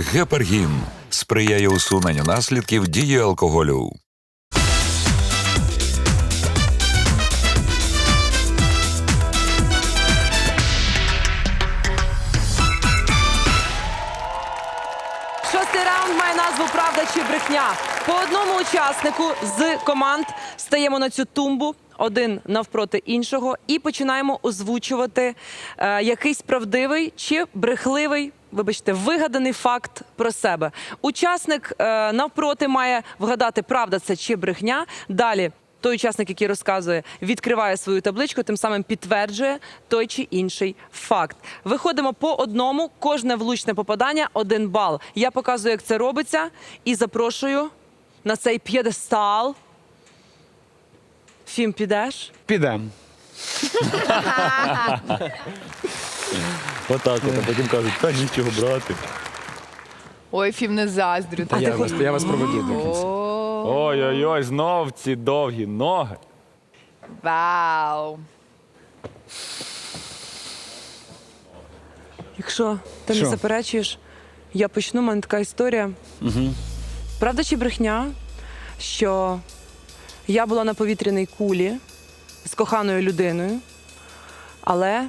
Гепаргін сприяє усуненню наслідків дії алкоголю. Шостий раунд має назву Правда чи брехня. По одному учаснику з команд стаємо на цю тумбу. Один навпроти іншого, і починаємо озвучувати е, якийсь правдивий чи брехливий, вибачте, вигаданий факт про себе. Учасник е, навпроти має вгадати, правда це чи брехня. Далі той учасник, який розказує, відкриває свою табличку, тим самим підтверджує той чи інший факт. Виходимо по одному, кожне влучне попадання один бал. Я показую, як це робиться, і запрошую на цей п'єдестал. Фім, підеш? Підем. Отак, от, а потім кажуть, та нічого брати. Ой, фім не заздрю. Та я вас, я вас проведу до кінця. Ой-ой-ой, знов ці довгі ноги. Вау. Якщо ти Що? не заперечуєш, я почну. У мене така історія. Угу. Правда чи брехня, що я була на повітряній кулі з коханою людиною, але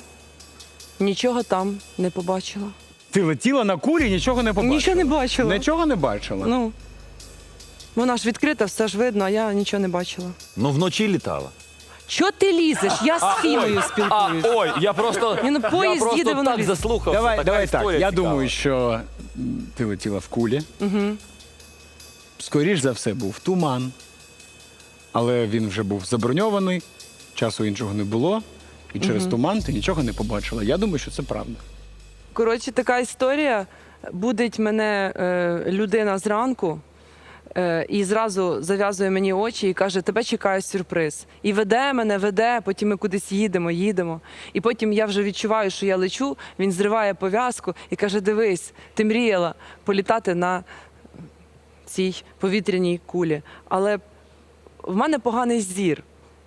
нічого там не побачила. Ти летіла на кулі, нічого не побачила? Нічого не бачила. Нічого не бачила? Ну, вона ж відкрита, все ж видно, а я нічого не бачила. Ну вночі літала. Чого ти лізеш? Я з Фімою А, спілкуюсь. ой, я просто, Ні, ну, я поїзд просто їде, воно так лізе. заслухався. давай, така давай так. історія Я цікава. думаю, що ти летіла в кулі. Угу. Скоріш за все, був туман. Але він вже був заброньований, часу іншого не було. І через туман ти нічого не побачила. Я думаю, що це правда. Коротше, така історія. Будить мене е, людина зранку е, і зразу зав'язує мені очі і каже: Тебе чекає сюрприз. І веде мене, веде, потім ми кудись їдемо, їдемо. І потім я вже відчуваю, що я лечу. Він зриває пов'язку і каже: Дивись, ти мріяла політати на цій повітряній кулі. Але в мене поганий зір.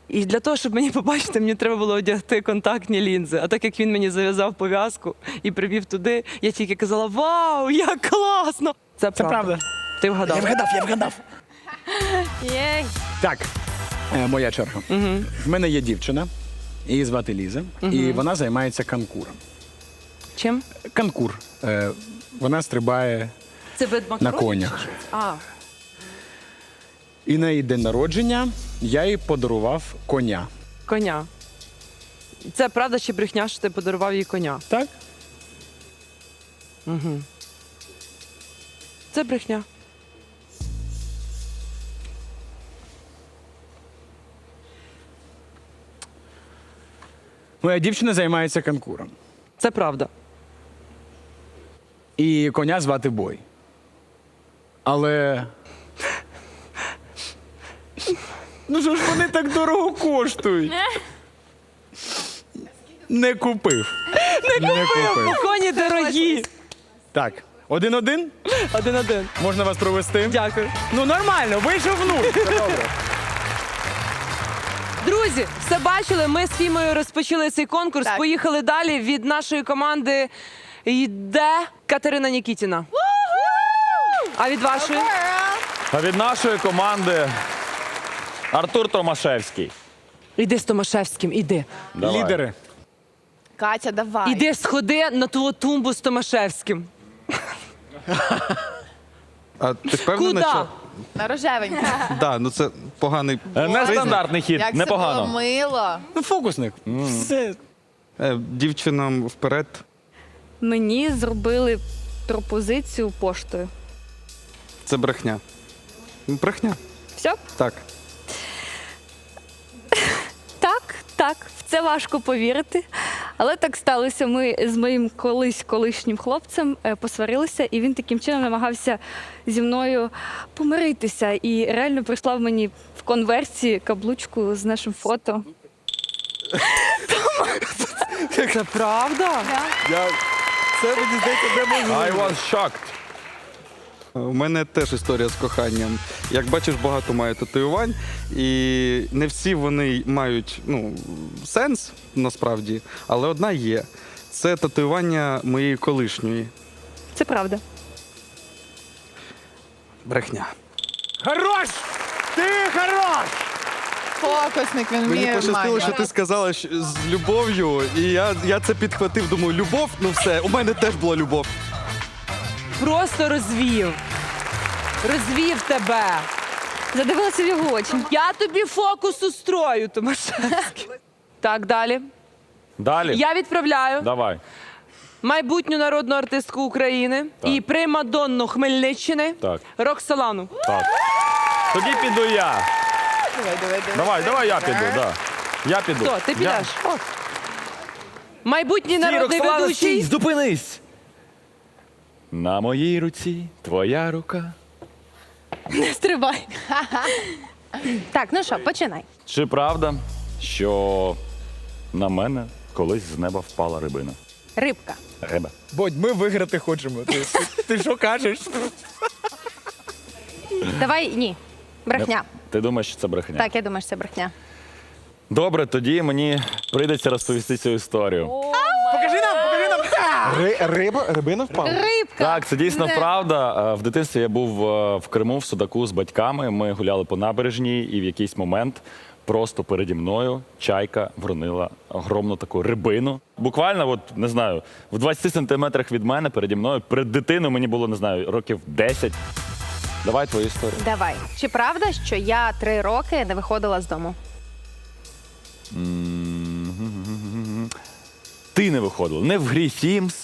І для того, щоб мені побачити, мені треба було одягти контактні лінзи. А так як він мені зав'язав пов'язку і привів туди, я тільки казала: Вау, як класно! Це, Це правда. Ти вгадав. Я вгадав, я вгадав. Так, е, моя черга. Угу. В мене є дівчина, її звати Ліза, і вона займається канкуром. Чим? Канкур. Е, вона стрибає Це вид на макаронів? конях. А, І на її день народження я їй подарував коня. коня. Це правда чи брехня, що ти подарував їй коня? Так? Це брехня. Моя дівчина займається канкуром. Це правда. І коня звати Бой. Але. Ну що ж вони так дорого коштують? Не купив. Не купив. Коні дорогі! Так, один-один. Один-один. Можна вас провести? Дякую. Ну нормально, вийшов в нуль. Все добре. Друзі, все бачили. Ми з Фімою розпочали цей конкурс. Так. Поїхали далі. Від нашої команди йде Катерина Нікітіна. А від вашої? А від нашої команди Артур Томашевський. Іди з Томашевським, іди. Давай. Лідери. Катя, давай. Іди сходи на ту тумбу з Томашевським. А ти впевнена, Куда? що На рожевеньку. да, ну це поганий Е, Нестандартний хід, Як це було непогано. мило. Ну, фокусник. Все. е, дівчинам вперед. Мені зробили пропозицію поштою. Це брехня. Брехня. Все? Так, це важко повірити. Але так сталося. Ми з моїм колись колишнім хлопцем е, посварилися, і він таким чином намагався зі мною помиритися. І реально прислав мені в конверсії каблучку з нашим фото. Це правда? Я... Це мені здається неможливо. I was shocked. У мене теж історія з коханням. Як бачиш, багато маю татуювань, і не всі вони мають ну, сенс насправді, але одна є. Це татуювання моєї колишньої. Це правда. Брехня. Хорош! Ти хорош! Фокусник, він Мені вміє пощастило, що ти сказала що з любов'ю, і я, я це підхватив. Думаю, любов, ну все, у мене теж була любов. Просто розвів. Розвів тебе. Задивилася в його очі. Я тобі фокус устрою, Томашевський. Так, далі. Далі. Я відправляю Давай. майбутню народну артистку України і примадонну Хмельниччини Так. Роксолану. Так. Тоді піду я. Давай, давай, давай. Давай, давай я піду, да. Я піду. Хто? Ти Я- підеш? Майбутній народний Роксолана, стій, ведучий. зупинись. На моїй руці твоя рука. Не стрибай. Так, ну що, починай. Чи правда, що на мене колись з неба впала рибина? Рибка. Риба. Бодь, ми виграти хочемо. Ти, ти що кажеш? Давай ні. Брехня. Ти думаєш, що це брехня? Так, я думаю, що це брехня. Добре, тоді мені прийдеться розповісти цю історію. Нам. Риба, рибина впала? Рибка. Так, це дійсно Не. правда. Е, В дитинстві я був е, в Криму в Судаку з батьками. Ми гуляли по набережній, і в якийсь момент просто переді мною чайка вронила огромну таку рибину. Буквально, от не знаю, в 20 сантиметрах від мене переді мною, перед дитиною мені було не знаю, років 10. Давай твою історію. Давай. Чи правда, що я три роки не виходила з дому? Ти не виходила не в грі Sims,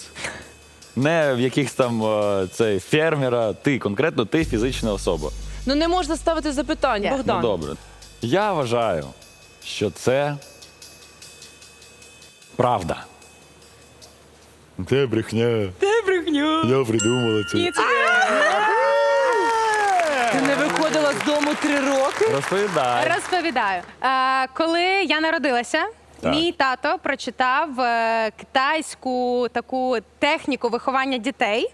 не в якихось там е, цей фермера. Ти конкретно ти фізична особа. Ну не можна ставити запитань, Ні. Богдан. Ну добре. Я вважаю, що це правда. Це брехня. Це брехня. Я придумала це. Ти не виходила з дому три роки. Розповідай. Розповідаю. Е, коли я народилася, Так. мій тато прочитав е, китайську таку техніку виховання дітей.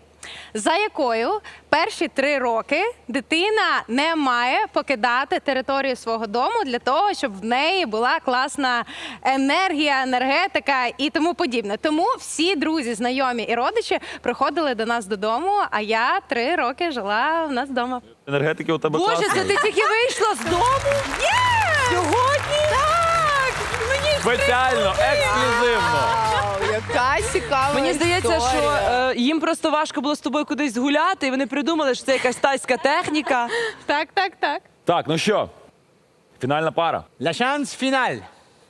За якою перші три роки дитина не має покидати територію свого дому для того, щоб в неї була класна енергія, енергетика і тому подібне. Тому всі друзі, знайомі і родичі приходили до нас додому. А я три роки жила в нас вдома. Енергетики у тебе Боже, класні. це ти тільки вийшла з дому? Сьогодні? Спеціально, ексклюзивно. Яка цікава Мені здається, що е, їм просто важко було з тобою кудись гуляти, і вони придумали, що це якась тайська техніка. Так, так, так. Так, ну що? Фінальна пара. Ля шанс фіналь.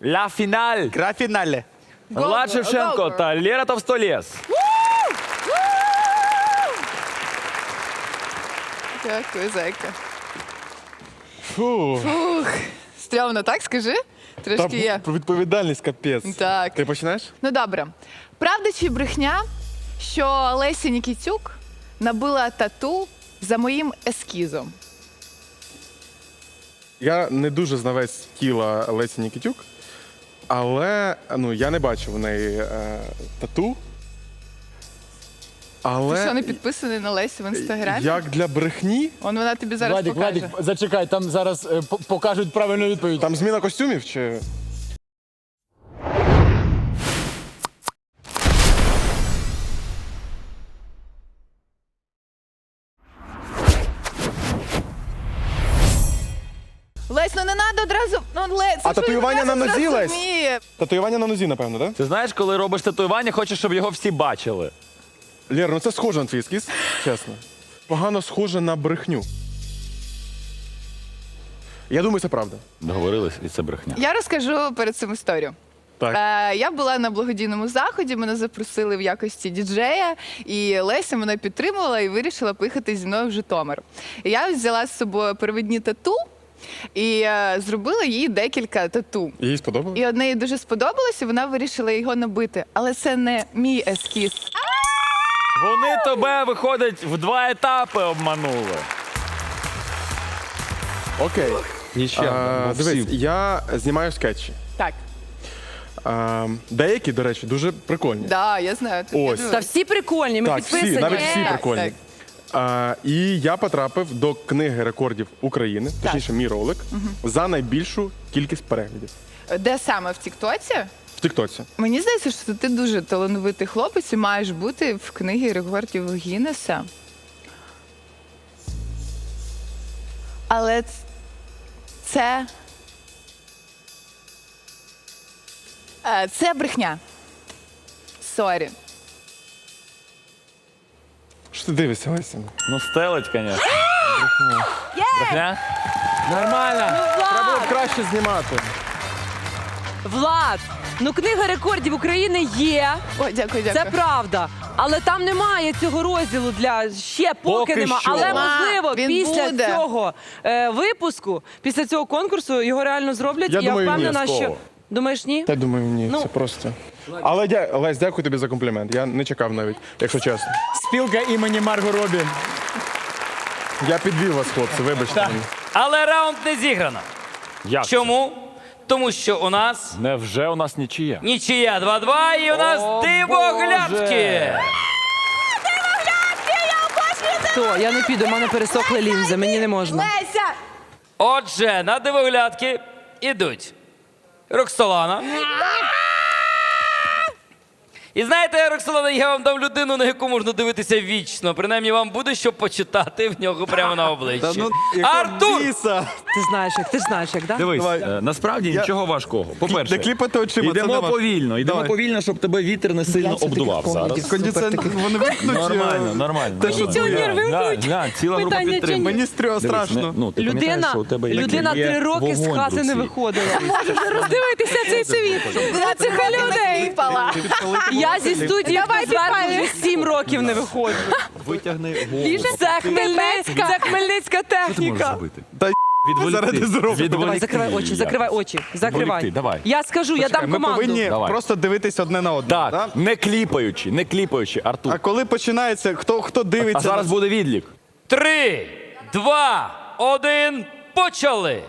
Ля фіналь. Гра фінале. Влад Шевченко та Лера Товстолєс. Дякую, зайка. Фу. Ух, стрьомно, так скажи? Трошки є. Та відповідальність капець. Так. Ти починаєш? Ну добре. Правда чи брехня, що Леся Нікітюк набила тату за моїм ескізом? Я не дуже знавець тіла Лесі Нікітюк, але ну, я не бачив у неї е, тату. Але Ти що не підписаний на Лесю в інстаграмі? як для брехні, Он вона тобі зараз Владик, покаже. Владик, зачекай, там зараз е, по- покажуть правильну відповідь. там зміна костюмів чи. Лесь, ну не треба одразу. Ну, Лесь, А татуювання на нозі, Лесь? Лесь? Татуювання на нозі, напевно, так? Ти знаєш, коли робиш татуювання, хочеш, щоб його всі бачили. Лєр, ну це схоже на твій ескіз, чесно. Погано схоже на брехню. Я думаю, це правда. Договорились, і це брехня. Я розкажу перед цим історію. Так. Е, я була на благодійному заході, мене запросили в якості діджея, і Леся мене підтримувала і вирішила поїхати зі мною в Житомир. І я взяла з собою первідні тату і е, зробила їй декілька тату. Їй сподобалось? І одне їй дуже сподобалось, і вона вирішила його набити. Але це не мій ескіз. Вони тебе, виходить, в два етапи обманули. Окей. Нічия. А, дивись, я знімаю скетчі. Так, А, деякі, до речі, дуже прикольні. да, я знаю. Ти Ось. Та всі прикольні, ми Так, всі, підписані. навіть всі Так, прикольні. так. А, і я потрапив до книги рекордів України, точніше, мій ролик, за найбільшу кількість переглядів Де саме в Тіктоці? Тіктоці. Мені здається, що ти дуже талановитий хлопець і маєш бути в книгі рекордів Гіннеса. Але ц- це. Е, Це брехня. Сорі. Що ти дивишся, Леся? Ну, стелить, звісно. Брехня? Нормально. Треба було б краще знімати. Влад, ну книга рекордів України є. О, дякую, дякую. Це правда. Але там немає цього розділу для ще поки, Поки нема. що. Але можливо, він після буде. цього е, випуску, після цього конкурсу його реально зроблять. Я і я думаю, ні. впевнена, що думаєш ні? Та думаю, ні, Ну. це просто. Але дя... Лесь, дякую тобі за комплімент. Я не чекав навіть, якщо чесно. Спілка імені Марго Робі. Я підвів вас, хлопці, вибачте мені. Але раунд не зіграно. Як? це? Чому? Тому що у нас Невже у нас нічия? нічия 2-2 і у нас О, дивоглядки. Боже! То я не піду, в мене пересохли лінзи, мені не можна. Леся! Отже, на дивоглядки ідуть Роксолана. І знаєте, Роксолана, я вам дам людину, на яку можна дивитися вічно. Принаймні вам буде що почитати в нього прямо на обличчі. Та ну, Артур! біса? Ти знаєш як, ти знаєш як, да? Дивись, Давай. е, насправді нічого важкого. По-перше, Не кліпати очима, це йдемо не повільно, йдемо Давай. повільно, щоб тебе вітер не сильно обдував зараз. Кондиціонер, вони вимкнуть. Нормально, нормально. Те, що нормально. буде. Глянь, глянь, ціла група Питання, чи підтримки. ні? Мені стрьо Дивись, страшно. не- ну, ти пам'ятаєш, Людина, що у тебе є- людина є три роки з вогонь хати не руці. виходила. Роздивитися цей світ. Цих людей. Я зі студії Давай підпалюй. вже сім років не виходжу. Витягни голову. Це, Хмельницька, це хмельницька Що ти можеш техніка. зробити? Та Відволікти. зараз не. Давай, Відволікти закривай очі, закривай очі, закривай. Відволікти, давай. Я скажу, я дам Ми команду. повинні Давай. просто дивитися одне на одне. Так, да? не кліпаючи, не кліпаючи, Артур. А коли починається, хто, хто дивиться? А зараз на- буде відлік. Три, два, один, почали.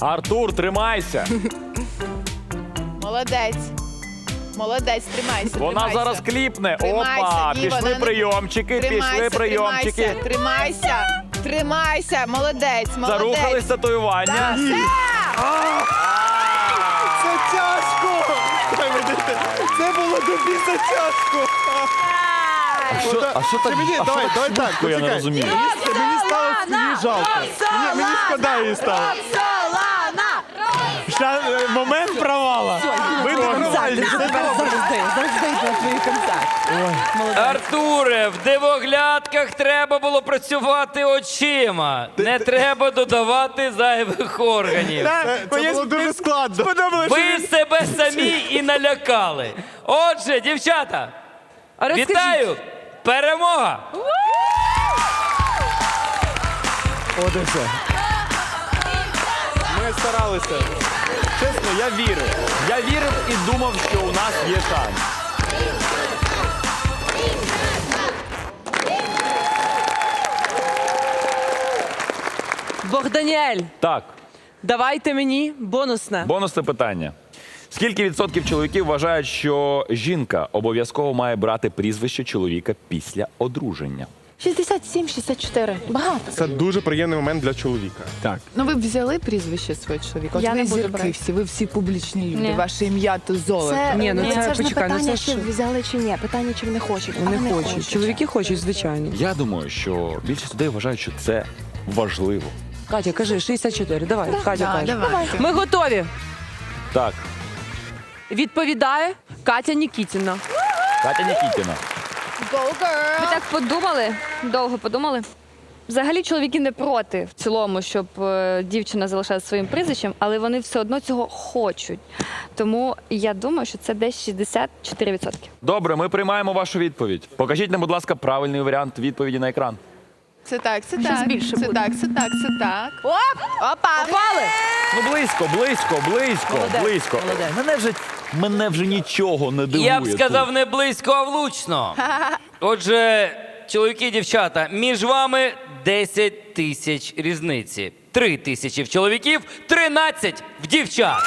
Артур, тримайся. Молодець. Молодець, тримайся. Вона тримайся. зараз кліпне. Тримайся. Опа, Ні, пішли вона прийомчики, Тримайся, пішли прийомчики. Тримайся, тримайся, тримайся, молодець, молодець. Зарухались татуювання. Так, все. Це тяжко! Це було до біса тяжко! А що, а що так? мені- а що давай, давай так, я не почекай. розумію. Мені, мені стало її жалко. Мені, мені шкода її стало. Е, Момент провала. Ви нормальні. Завжди, завжди на твої концерти. Артуре, в дивоглядках треба було працювати очима. Не треба додавати зайвих органів. Це було дуже складно. Ви себе самі і налякали. Отже, дівчата, А розкажіть, вітаю! Перемога! От і все. Ми старалися. Чесно, я вірив. Я вірив і думав, що у нас є шанс. Богданіель, Так, давайте мені бонусне. бонусне питання. Скільки відсотків чоловіків вважають, що жінка обов'язково має брати прізвище чоловіка після одруження? 67-64. Багато. Це дуже приємний момент для чоловіка. Так. Ну ви б взяли прізвище свого чоловіка? От Я ви не буду зірки брати. всі, ви всі публічні люди. Ні. Ваше ім'я то золото. Ні, ну це, ж почекай, не ну питання, це чи ж взяли чи ні. Питання, чи вони хочуть. а не хочуть. Чоловіки хочуть, звичайно. Я думаю, що більшість людей вважають, що це важливо. Катя, кажи 64. Давай, Катя Да, каже. давайте. Ми готові. Так, Відповідає Катя Нікітіна. Катя Нікітіна. Go, girl! Ми так подумали, довго подумали. Взагалі чоловіки не проти в цілому, щоб е, дівчина залишалася своїм прізвищем, але вони все одно цього хочуть. Тому я думаю, що це десь 64%. Добре, ми приймаємо вашу відповідь. Покажіть нам, будь ласка, правильний варіант відповіді на екран. Це так, це так. більше це буде. так, це так, це так. Оп! Опа! Попали? Ну близько, близько, близько, Молодець, близько. молодець. Мене вже мене вже нічого не дивує. Я б сказав не близько, а влучно. Отже, чоловіки і дівчата, між вами 10 тисяч різниці. 3 тисячі в чоловіків, 13 в дівчат.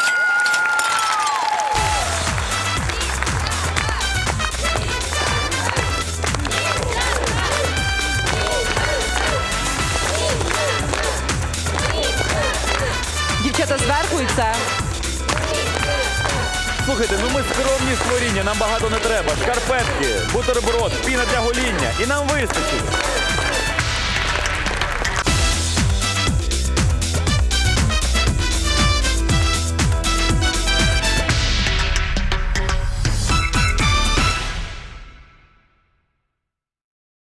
Дівчата зверху і це. Слухайте, ну ми скромні створіння, нам багато не треба. Шкарпетки, бутерброд, піна для гоління. І нам вистачить.